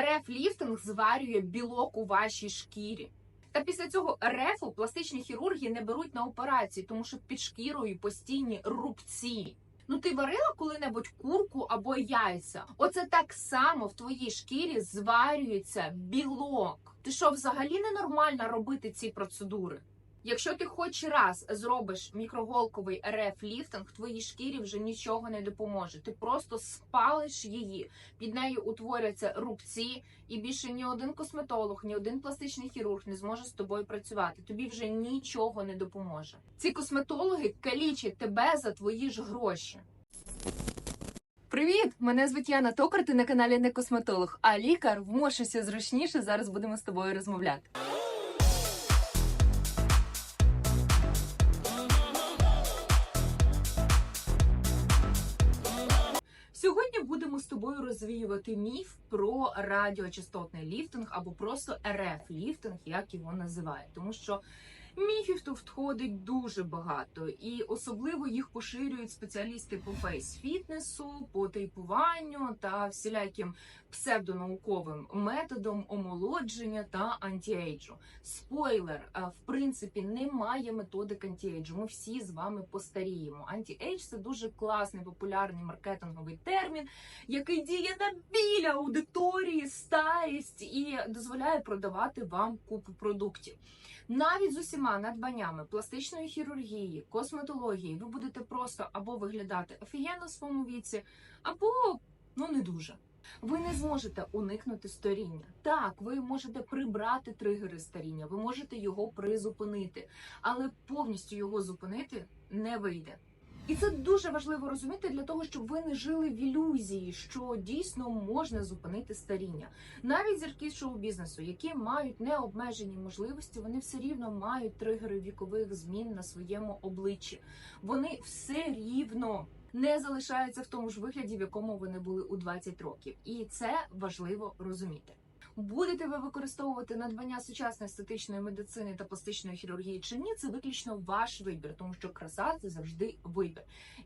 РФ ліфтинг зварює білок у вашій шкірі. Та після цього РФу пластичні хірурги не беруть на операції, тому що під шкірою постійні рубці. Ну ти варила коли-небудь курку або яйця? Оце так само в твоїй шкірі зварюється білок. Ти що, взагалі ненормально робити ці процедури? Якщо ти хоч раз зробиш мікроголковий РФ ліфтинг, твоїй шкірі вже нічого не допоможе. Ти просто спалиш її, під нею утворяться рубці, і більше ні один косметолог, ні один пластичний хірург не зможе з тобою працювати. Тобі вже нічого не допоможе. Ці косметологи калічать тебе за твої ж гроші. Привіт! Мене звуть Яна Токар, ти на каналі не косметолог, а лікар. Вмошуся зручніше. Зараз будемо з тобою розмовляти. Сьогодні будемо з тобою розвіювати міф про радіочастотний ліфтинг або просто РФ ліфтинг, як його називають, тому що міфів тут входить дуже багато, і особливо їх поширюють спеціалісти по фейс-фітнесу, по тейпуванню та всіляким псевдонауковим методом омолодження та антіейджу. Спойлер, в принципі, немає методик антіейджу. Ми всі з вами постаріємо. Антіейдж це дуже класний популярний маркетинговий термін, який діє на біля аудиторії, старість і дозволяє продавати вам купу продуктів. Навіть з усіма надбаннями пластичної хірургії, косметології, ви будете просто або виглядати офігенно в своєму віці, або ну не дуже. Ви не зможете уникнути старіння. Так, ви можете прибрати тригери старіння, ви можете його призупинити, але повністю його зупинити не вийде. І це дуже важливо розуміти для того, щоб ви не жили в ілюзії, що дійсно можна зупинити старіння. Навіть зірки шоу-бізнесу, які мають необмежені можливості, вони все рівно мають тригери вікових змін на своєму обличчі. Вони все рівно не залишаються в тому ж вигляді, в якому вони були у 20 років, і це важливо розуміти. Будете ви використовувати надбання сучасної естетичної медицини та пластичної хірургії чи ні, це виключно ваш вибір, тому що краса це завжди вибір.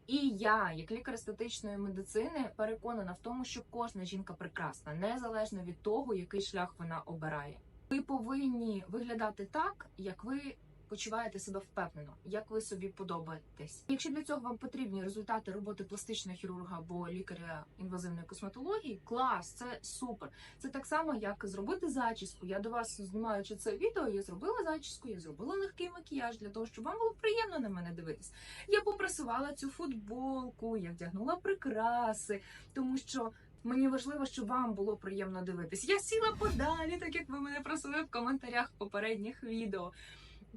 І я, як лікар естетичної медицини, переконана в тому, що кожна жінка прекрасна, незалежно від того, який шлях вона обирає. Ви повинні виглядати так, як ви почуваєте себе впевнено, як ви собі подобаєтесь. Якщо для цього вам потрібні результати роботи пластичного хірурга або лікаря інвазивної косметології, клас, це супер. Це так само, як зробити зачіску. Я до вас знімаючи це відео, я зробила зачіску, я зробила легкий макіяж для того, щоб вам було приємно на мене дивитись. Я попрасувала цю футболку, я вдягнула прикраси, тому що. Мені важливо, щоб вам було приємно дивитись. Я сіла подалі, так як ви мене просили в коментарях попередніх відео.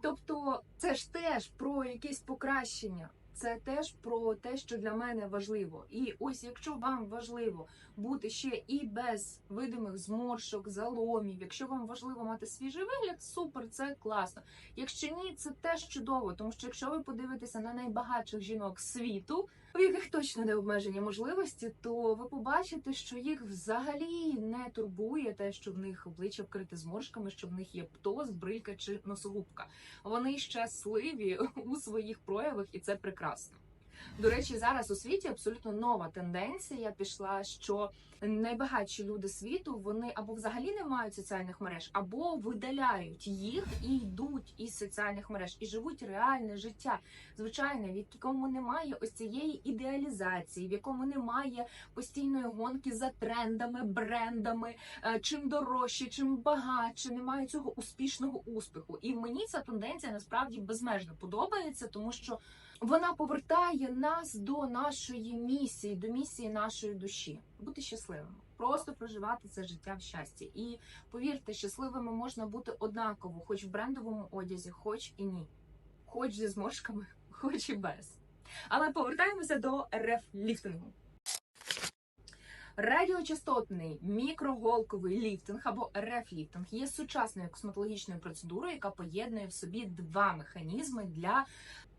Тобто, це ж теж про якесь покращення. Це теж про те, що для мене важливо. І ось якщо вам важливо бути ще і без видимих зморшок, заломів, якщо вам важливо мати свіжий вигляд, супер, це класно. Якщо ні, це теж чудово, тому що якщо ви подивитеся на найбагатших жінок світу, у яких точно не обмежені можливості, то ви побачите, що їх взагалі не турбує те, що в них обличчя вкрите зморшками, що в них є птоз, брилька чи носогубка. Вони щасливі у своїх проявах, і це прекрасно. До речі, зараз у світі абсолютно нова тенденція пішла, що найбагатші люди світу вони або взагалі не мають соціальних мереж, або видаляють їх і йдуть із соціальних мереж і живуть реальне життя, звичайне, в якому немає ось цієї ідеалізації, в якому немає постійної гонки за трендами, брендами, е, чим дорожче, чим багатше, немає цього успішного успіху. І мені ця тенденція насправді безмежно подобається, тому що вона повертає нас до нашої місії, до місії нашої душі. Бути щасливими, просто проживати це життя в щасті. І повірте, щасливими можна бути однаково, хоч в брендовому одязі, хоч і ні, хоч зі зморшками, хоч і без. Але повертаємося до РФ ліфтингу. Радіочастотний мікроголковий ліфтинг або РФ-ліфтинг є сучасною косметологічною процедурою, яка поєднує в собі два механізми для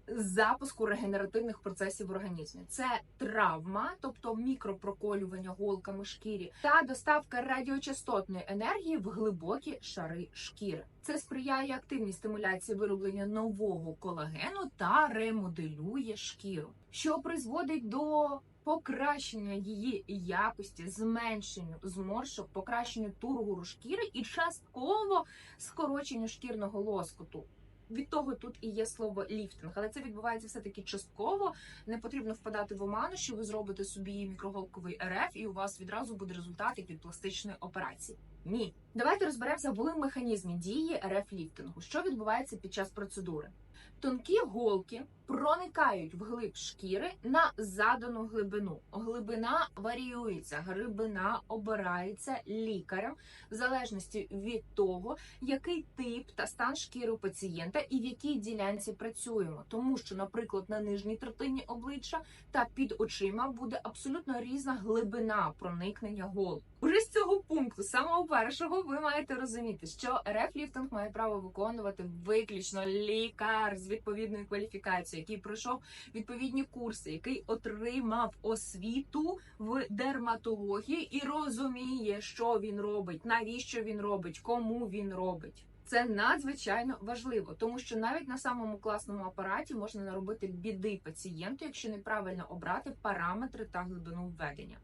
запуску регенеративних процесів в організмі. Це травма, тобто мікропроколювання голками шкірі, та доставка радіочастотної енергії в глибокі шари шкіри. Це сприяє активній стимуляції вироблення нового колагену та ремоделює шкіру, що призводить до покращення її якості, зменшенню зморшок, покращенню тургору шкіри і частково скороченню шкірного лоскуту. Від того тут і є слово ліфтинг, але це відбувається все таки частково. Не потрібно впадати в оману, що ви зробите собі мікроголковий РФ, і у вас відразу буде результат як від пластичної операції. Ні, давайте розберемося в механізмі дії РФ ліфтингу. Що відбувається під час процедури? Тонкі голки проникають в глиб шкіри на задану глибину. Глибина варіюється, глибина обирається лікарем в залежності від того, який тип та стан шкіри у пацієнта і в якій ділянці працюємо. Тому що, наприклад, на нижній третині обличчя та під очима буде абсолютно різна глибина проникнення голок. Уже з цього пункту, самого першого, ви маєте розуміти, що РФ-ліфтинг має право виконувати виключно лікар з відповідною кваліфікацією, який пройшов відповідні курси, який отримав освіту в дерматології і розуміє, що він робить, навіщо він робить, кому він робить. Це надзвичайно важливо, тому що навіть на самому класному апараті можна наробити біди пацієнту, якщо неправильно обрати параметри та глибину введення.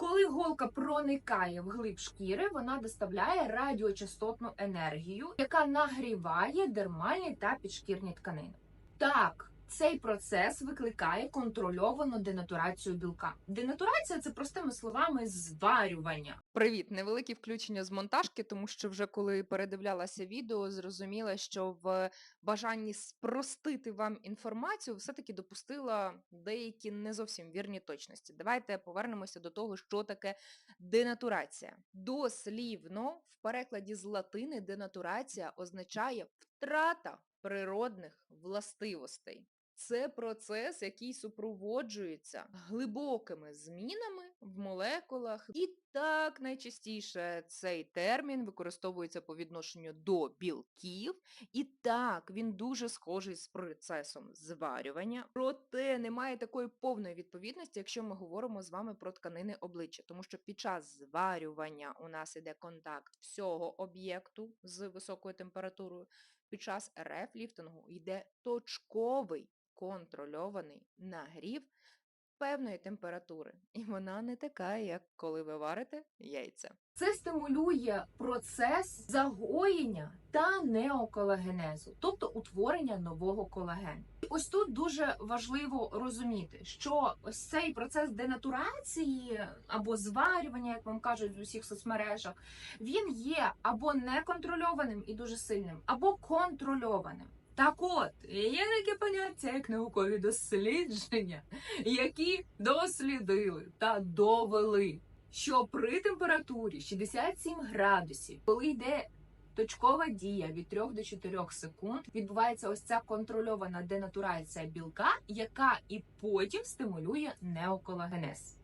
Коли голка проникає в глиб шкіри, вона доставляє радіочастотну енергію, яка нагріває дермальні та підшкірні тканини. Так, цей процес викликає контрольовану денатурацію білка. Денатурація це простими словами зварювання. Привіт, невелике включення з монтажки, тому що вже коли передивлялася відео, зрозуміла, що в бажанні спростити вам інформацію, все-таки допустила деякі не зовсім вірні точності. Давайте повернемося до того, що таке денатурація. Дослівно в перекладі з латини денатурація означає втрата природних властивостей. Це процес, який супроводжується глибокими змінами в молекулах. І так найчастіше цей термін використовується по відношенню до білків. І так, він дуже схожий з процесом зварювання. Проте немає такої повної відповідності, якщо ми говоримо з вами про тканини обличчя, тому що під час зварювання у нас іде контакт всього об'єкту з високою температурою. Під час РФ ліфтингу йде точковий контрольований нагрів певної температури. І вона не така, як коли ви варите яйця. Це стимулює процес загоєння та неоколагенезу, тобто утворення нового колагену. І Ось тут дуже важливо розуміти, що ось цей процес денатурації або зварювання, як вам кажуть в усіх соцмережах, він є або неконтрольованим і дуже сильним, або контрольованим. Так от, є таке поняття, як наукові дослідження, які дослідили та довели, що при температурі 67 градусів, коли йде точкова дія від 3 до 4 секунд, відбувається ось ця контрольована денатурація білка, яка і потім стимулює неоколагенез.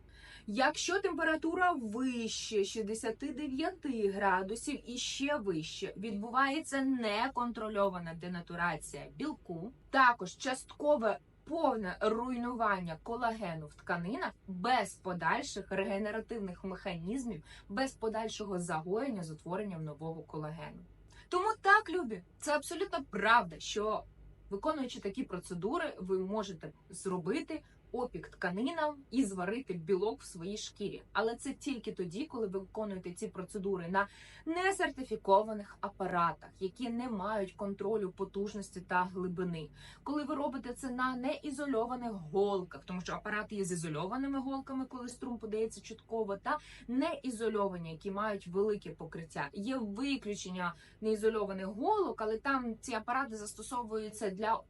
Якщо температура вище 69 градусів і ще вище, відбувається неконтрольована денатурація білку, також часткове повне руйнування колагену в тканинах без подальших регенеративних механізмів, без подальшого загоєння з утворенням нового колагену. Тому так, любі, це абсолютно правда, що виконуючи такі процедури, ви можете зробити опік тканинам і зварити білок в своїй шкірі. Але це тільки тоді, коли ви виконуєте ці процедури на несертифікованих апаратах, які не мають контролю потужності та глибини. Коли ви робите це на неізольованих голках, тому що апарати є з ізольованими голками, коли струм подається чутково, та неізольовані, які мають велике покриття. Є виключення неізольованих голок, але там ці апарати застосовуються для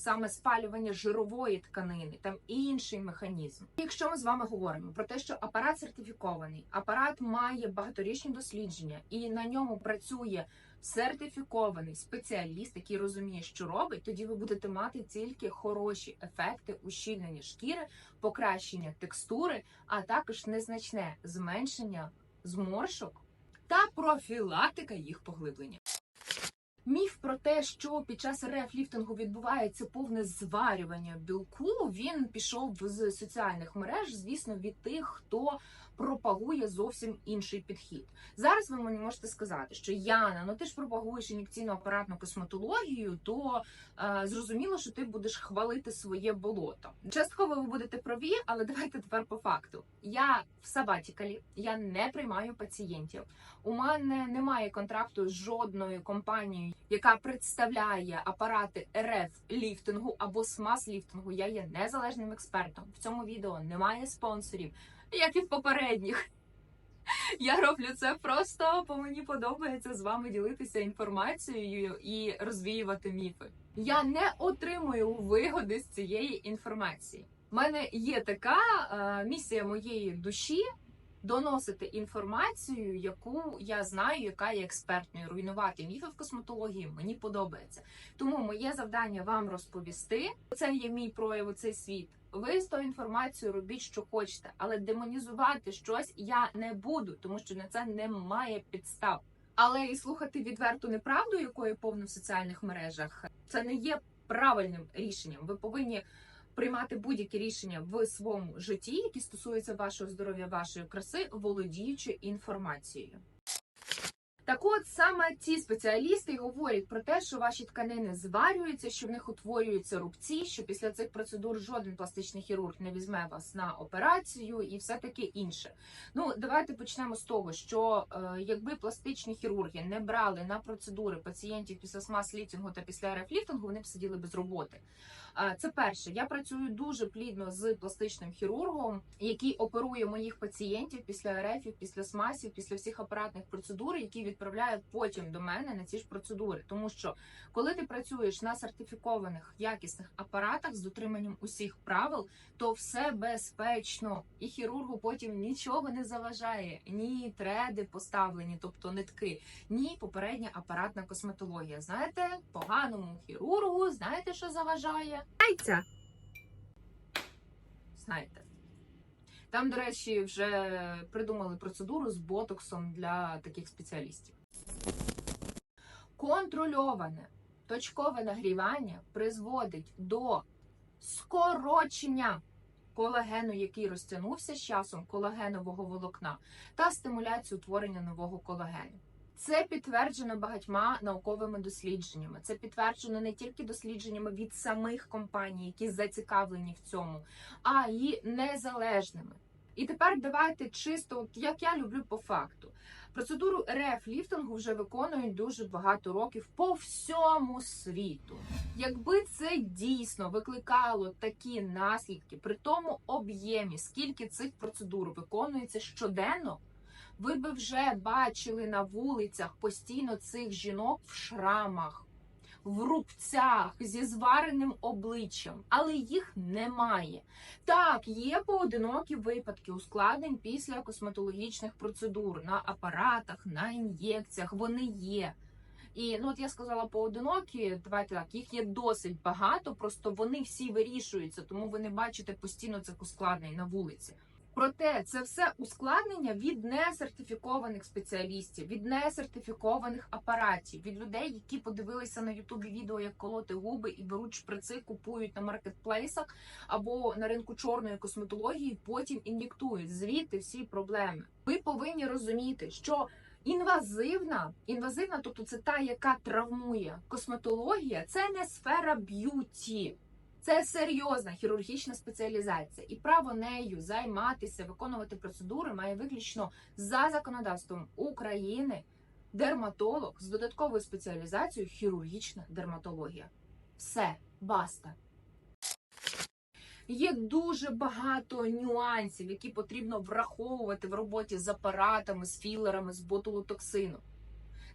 саме спалювання жирової тканини, там інший механізм. Якщо ми з вами говоримо про те, що апарат сертифікований, апарат має багаторічні дослідження, і на ньому працює сертифікований спеціаліст, який розуміє, що робить, тоді ви будете мати тільки хороші ефекти ущільнення шкіри, покращення текстури, а також незначне зменшення зморшок та профілактика їх поглиблення. Міф про те, що під час рефліфтингу відбувається повне зварювання білку, він пішов з соціальних мереж, звісно, від тих, хто пропагує зовсім інший підхід. Зараз ви мені можете сказати, що Яна, ну ти ж пропагуєш ін'єкційну апаратну косметологію, то е, зрозуміло, що ти будеш хвалити своє болото. Частково ви будете праві, але давайте тепер по факту. Я в сабатікалі, я не приймаю пацієнтів. У мене немає контракту з жодною компанією, яка представляє апарати РФ ліфтингу або СМАС ліфтингу. Я є незалежним експертом. В цьому відео немає спонсорів, як і в попередніх. Я роблю це просто, бо мені подобається з вами ділитися інформацією і розвіювати міфи. Я не отримую вигоди з цієї інформації. У мене є така е, місія моєї душі доносити інформацію, яку я знаю, яка є експертною. Руйнувати міфи в косметології мені подобається. Тому моє завдання вам розповісти. Це є мій прояв у цей світ. Ви з тою інформацією робіть, що хочете, але демонізувати щось я не буду, тому що на це немає підстав. Але і слухати відверту неправду, якої повно в соціальних мережах, це не є правильним рішенням. Ви повинні приймати будь-які рішення в своєму житті, які стосуються вашого здоров'я, вашої краси, володіючи інформацією. Так от саме ці спеціалісти говорять про те, що ваші тканини зварюються, що в них утворюються рубці, що після цих процедур жоден пластичний хірург не візьме вас на операцію і все таке інше. Ну давайте почнемо з того, що е, якби пластичні хірурги не брали на процедури пацієнтів після смаз-ліфтингу та після РФ-ліфтингу, вони б сиділи без роботи. Е, Це перше. Я працюю дуже плідно з пластичним хірургом, який оперує моїх пацієнтів після РФів, після смасів, після всіх апаратних процедур, які відправляють потім до мене на ці ж процедури. Тому що коли ти працюєш на сертифікованих якісних апаратах з дотриманням усіх правил, то все безпечно, і хірургу потім нічого не заважає. Ні треди поставлені, тобто нитки, ні попередня апаратна косметологія. Знаєте, поганому хірургу, знаєте, що заважає? Яйця. Знаєте. Там, до речі, вже придумали процедуру з ботоксом для таких спеціалістів. Контрольоване точкове нагрівання призводить до скорочення колагену, який розтягнувся з часом колагенового волокна, та стимуляцію утворення нового колагену. Це підтверджено багатьма науковими дослідженнями. Це підтверджено не тільки дослідженнями від самих компаній, які зацікавлені в цьому, а й незалежними. І тепер давайте чисто, як я люблю по факту. Процедуру РФ ліфтингу вже виконують дуже багато років по всьому світу. Якби це дійсно викликало такі наслідки при тому об'ємі, скільки цих процедур виконується щоденно, ви би вже бачили на вулицях постійно цих жінок в шрамах, в рубцях зі звареним обличчям, але їх немає. Так, є поодинокі випадки ускладнень після косметологічних процедур на апаратах, на ін'єкціях. Вони є. І ну от я сказала поодинокі, давайте так, їх є досить багато, просто вони всі вирішуються, тому ви не бачите постійно цих ускладнень на вулиці. Проте це все ускладнення від несертифікованих спеціалістів, від несертифікованих апаратів, від людей, які подивилися на Ютубі відео, як колоти губи і беруть шприци, купують на маркетплейсах або на ринку чорної косметології, потім ін'єктують. Звідти всі проблеми. Ви повинні розуміти, що інвазивна, інвазивна, тобто це та, яка травмує косметологія, це не сфера б'юті. Це серйозна хірургічна спеціалізація, і право нею займатися, виконувати процедури має виключно за законодавством України дерматолог з додатковою спеціалізацією хірургічна дерматологія. Все, баста. Є дуже багато нюансів, які потрібно враховувати в роботі з апаратами, з філерами, з ботулотоксином.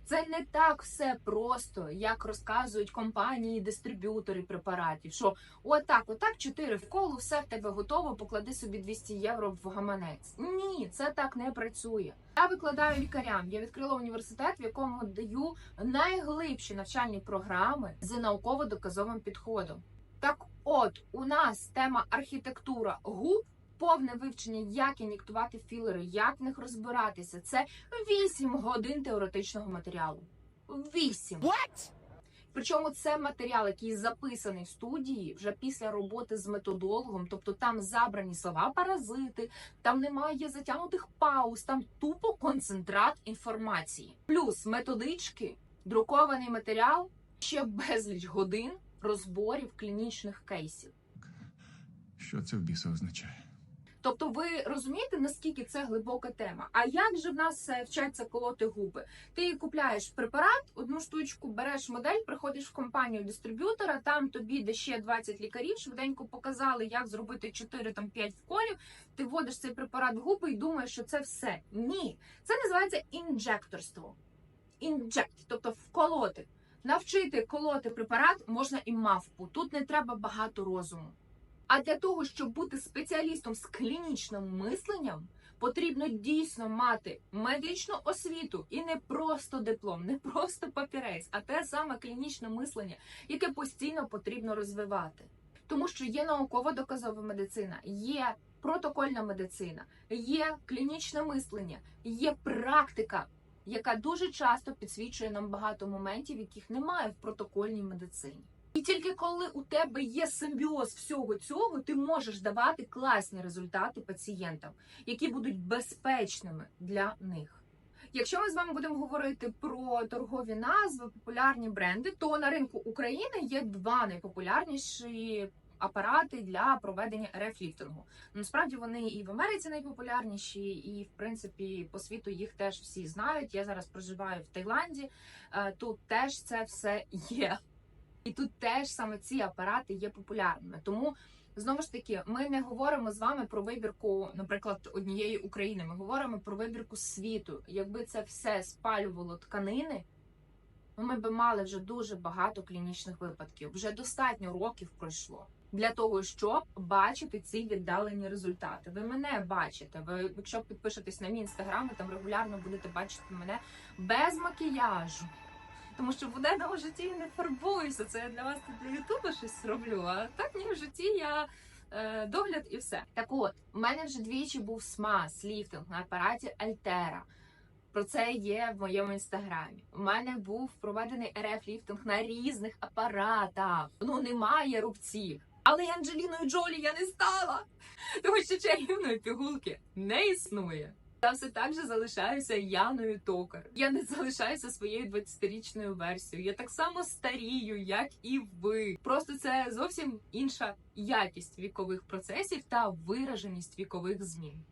Це не так все просто, як розказують компанії, дистриб'ютори препаратів. Що отак, отак, чотири в колу, все в тебе готово, поклади собі 200 євро в гаманець. Ні, це так не працює. Я викладаю лікарям. Я відкрила університет, в якому даю найглибші навчальні програми з науково-доказовим підходом. Так, от у нас тема архітектура губ. Повне вивчення, як ін'єктувати філери, як в них розбиратися. Це 8 годин теоретичного матеріалу. 8! What? Причому це матеріал, який записаний в студії вже після роботи з методологом, тобто там забрані слова паразити, там немає затягнутих пауз, там тупо концентрат інформації. Плюс методички, друкований матеріал, ще безліч годин розборів клінічних кейсів. Що це в біса означає? Тобто, ви розумієте, наскільки це глибока тема? А як же в нас е, вчаться колоти губи? Ти купляєш препарат, одну штучку, береш модель, приходиш в компанію дистриб'ютора, там тобі де ще 20 лікарів, швиденько показали, як зробити 4 там 5 вколів. Ти вводиш цей препарат в губи і думаєш, що це все. Ні, це називається інжекторство. Інжект, тобто вколоти. Навчити колоти препарат можна і мавпу. Тут не треба багато розуму. А для того, щоб бути спеціалістом з клінічним мисленням, потрібно дійсно мати медичну освіту і не просто диплом, не просто папірець, а те саме клінічне мислення, яке постійно потрібно розвивати. Тому що є наукова доказова медицина, є протокольна медицина, є клінічне мислення, є практика, яка дуже часто підсвічує нам багато моментів, яких немає в протокольній медицині. Тільки коли у тебе є симбіоз всього цього, ти можеш давати класні результати пацієнтам, які будуть безпечними для них. Якщо ми з вами будемо говорити про торгові назви, популярні бренди, то на ринку України є два найпопулярніші апарати для проведення РФ-ліфтингу. Насправді вони і в Америці найпопулярніші, і в принципі по світу їх теж всі знають. Я зараз проживаю в Таїланді. е, Тут теж це все є. І тут теж саме ці апарати є популярними. Тому знову ж таки, ми не говоримо з вами про вибірку, наприклад, однієї України. Ми говоримо про вибірку світу. Якби це все спалювало тканини, ну, ми би мали вже дуже багато клінічних випадків. Вже достатньо років пройшло. Для того щоб бачити ці віддалені результати, ви мене бачите. Ви, якщо підпишетесь на мій інстаграм, ви там регулярно будете бачити мене без макіяжу. Тому що в буденному житті я не фарбуюся. Це я для вас для Ютуба щось роблю. А так ні, в житті я е, догляд і все. Так от, у мене вже двічі був смаз, ліфтинг на апараті Альтера. Про це є в моєму інстаграмі. У мене був проведений РФ ліфтинг на різних апаратах. Ну немає рубців. Але Анджеліною Джолі я не стала, тому що чарівної пігулки не існує. Я все так же залишаюся Яною Токар. Я не залишаюся своєю 20-річною версією. Я так само старію, як і ви. Просто це зовсім інша якість вікових процесів та вираженість вікових змін.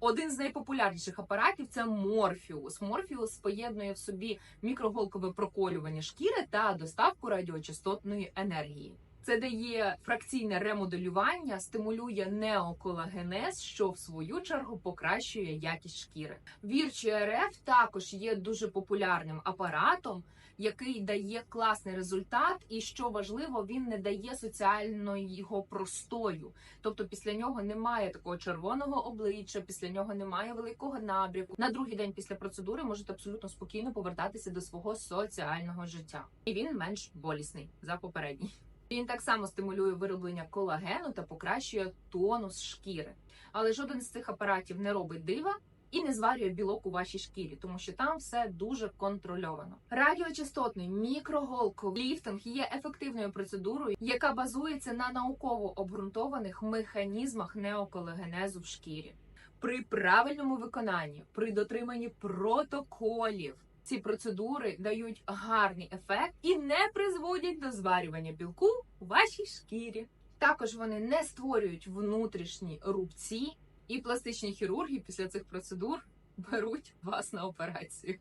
Один з найпопулярніших апаратів це Морфіус. Морфіус поєднує в собі мікроголкове проколювання шкіри та доставку радіочастотної енергії. Це дає фракційне ремоделювання, стимулює неоколагенез, що в свою чергу покращує якість шкіри. Вірчі РФ також є дуже популярним апаратом, який дає класний результат, і що важливо, він не дає соціального простою. Тобто, після нього немає такого червоного обличчя, після нього немає великого набряку. На другий день після процедури можете абсолютно спокійно повертатися до свого соціального життя, і він менш болісний за попередній. Він так само стимулює вироблення колагену та покращує тонус шкіри. Але жоден з цих апаратів не робить дива і не зварює білок у вашій шкірі, тому що там все дуже контрольовано. Радіочастотний мікроголковий ліфтинг є ефективною процедурою, яка базується на науково обґрунтованих механізмах неоколагенезу в шкірі. При правильному виконанні, при дотриманні протоколів. Ці процедури дають гарний ефект і не призводять до зварювання білку у вашій шкірі. Також вони не створюють внутрішні рубці, і пластичні хірурги після цих процедур беруть вас на операцію.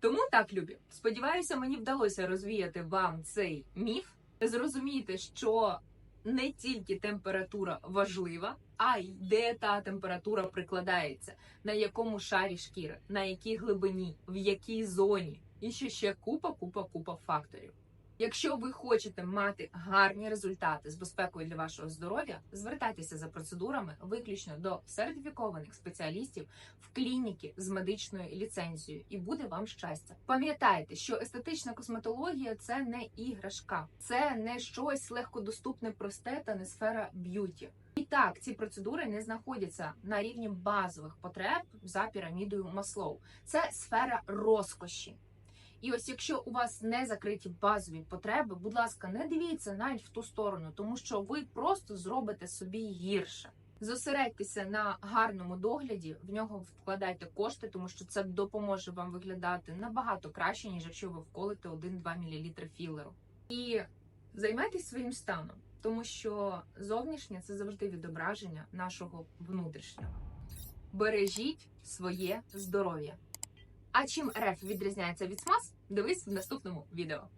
Тому так, любі. Сподіваюся, мені вдалося розвіяти вам цей міф. Зрозумійте, що не тільки температура важлива, а й де та температура прикладається, на якому шарі шкіри, на якій глибині, в якій зоні, і ще ще купа, купа, купа факторів. Якщо ви хочете мати гарні результати з безпекою для вашого здоров'я, звертайтеся за процедурами виключно до сертифікованих спеціалістів в клініки з медичною ліцензією, і буде вам щастя. Пам'ятайте, що естетична косметологія це не іграшка, це не щось легкодоступне, просте та не сфера б'юті. І так, ці процедури не знаходяться на рівні базових потреб за пірамідою Маслоу. Це сфера розкоші. І ось якщо у вас не закриті базові потреби, будь ласка, не дивіться навіть в ту сторону, тому що ви просто зробите собі гірше. Зосередьтеся на гарному догляді, в нього вкладайте кошти, тому що це допоможе вам виглядати набагато краще, ніж якщо ви вколите 1-2 мл філеру. І займайтесь своїм станом, тому що зовнішнє це завжди відображення нашого внутрішнього. Бережіть своє здоров'я. А чим РФ відрізняється від СМАС? Дивись в наступному відео.